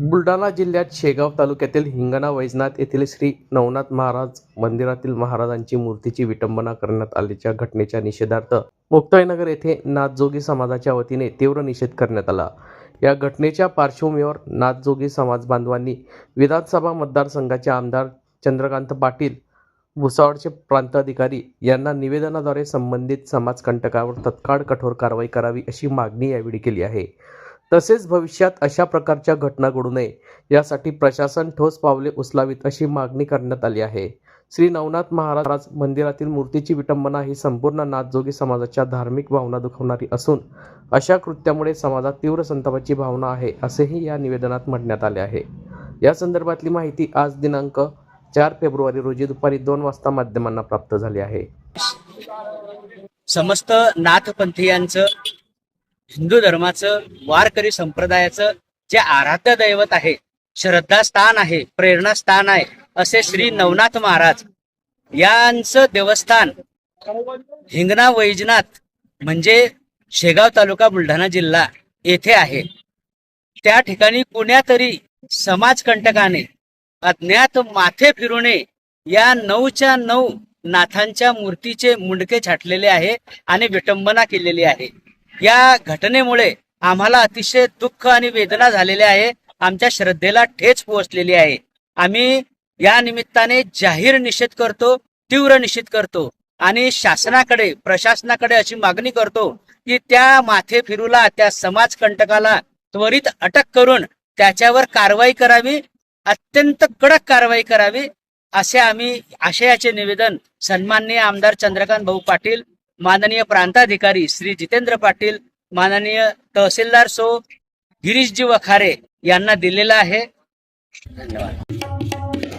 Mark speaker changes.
Speaker 1: बुलढाणा जिल्ह्यात शेगाव तालुक्यातील हिंगणा वैजनाथ येथील श्री नवनाथ महाराज मंदिरातील महाराजांची मूर्तीची विटंबना करण्यात आल्याच्या घटनेच्या निषेधार्थ मुक्ताईनगर येथे नाथजोगी समाजाच्या वतीने तीव्र निषेध करण्यात आला. या घटनेच्या पार्श्वभूमीवर नाथजोगी समाज बांधवांनी विधानसभा मतदारसंघाचे आमदार चंद्रकांत पाटील भुसावळचे प्रांताधिकारी यांना निवेदनाद्वारे संबंधित समाजकंटकावर तत्काळ कठोर कारवाई करावी अशी मागणी यावेळी केली आहे. तसेच भविष्यात अशा प्रकारच्या घटना घडू नये यासाठी प्रशासन ठोस पावले उचलावीत अशी मागणी करण्यात आली आहे. श्री नवनाथ महाराज मंदिरातील मूर्तीची विटंबना ही संपूर्ण नाथजोगी समाजाच्या धार्मिक भावना दुखवणारी असून अशा कृत्यामुळे समाजात तीव्र संतापाची भावना आहे असेही या निवेदनात म्हणण्यात आले आहे. या संदर्भातली माहिती आज दिनांक चार फेब्रुवारी रोजी दुपारी दोन वाजता माध्यमांना प्राप्त झाली आहे.
Speaker 2: समस्त नाथपंथीयांचं हिंदू धर्माचं वारकरी संप्रदायाचं जे आराध्य दैवत आहे श्रद्धास्थान आहे प्रेरणास्थान आहे असे श्री नवनाथ महाराज यांचं देवस्थान हिंगणा वैजनाथ म्हणजे शेगाव तालुका बुलढाणा जिल्हा येथे आहे. त्या ठिकाणी कुण्यातरी समाजकंटकाने अज्ञात माथे फिरुणे या नऊच्या नऊ नाथांच्या मूर्तीचे मुंडके छाटलेले आहे आणि विटंबना केलेली आहे. या घटनेमुळे आम्हाला अतिशय दुःख आणि वेदना झालेली आहे. आमच्या श्रद्धेला ठेच पोहोचलेली आहे. आम्ही या निमित्ताने जाहीर निषेध करतो तीव्र निषेध करतो आणि शासनाकडे प्रशासनाकडे अशी मागणी करतो की त्या माथे फिरूला त्या समाजकंटकाला त्वरित अटक करून त्याच्यावर कारवाई करावी अत्यंत कडक कारवाई करावी असे आम्ही आशयाचे निवेदन सन्माननीय आमदार चंद्रकांत भाऊ पाटील माननीय प्रांताधिकारी श्री जितेंद्र पाटील माननीय तहसीलदार सो गिरीशजी वखारे यांना दिलेला आहे. धन्यवाद.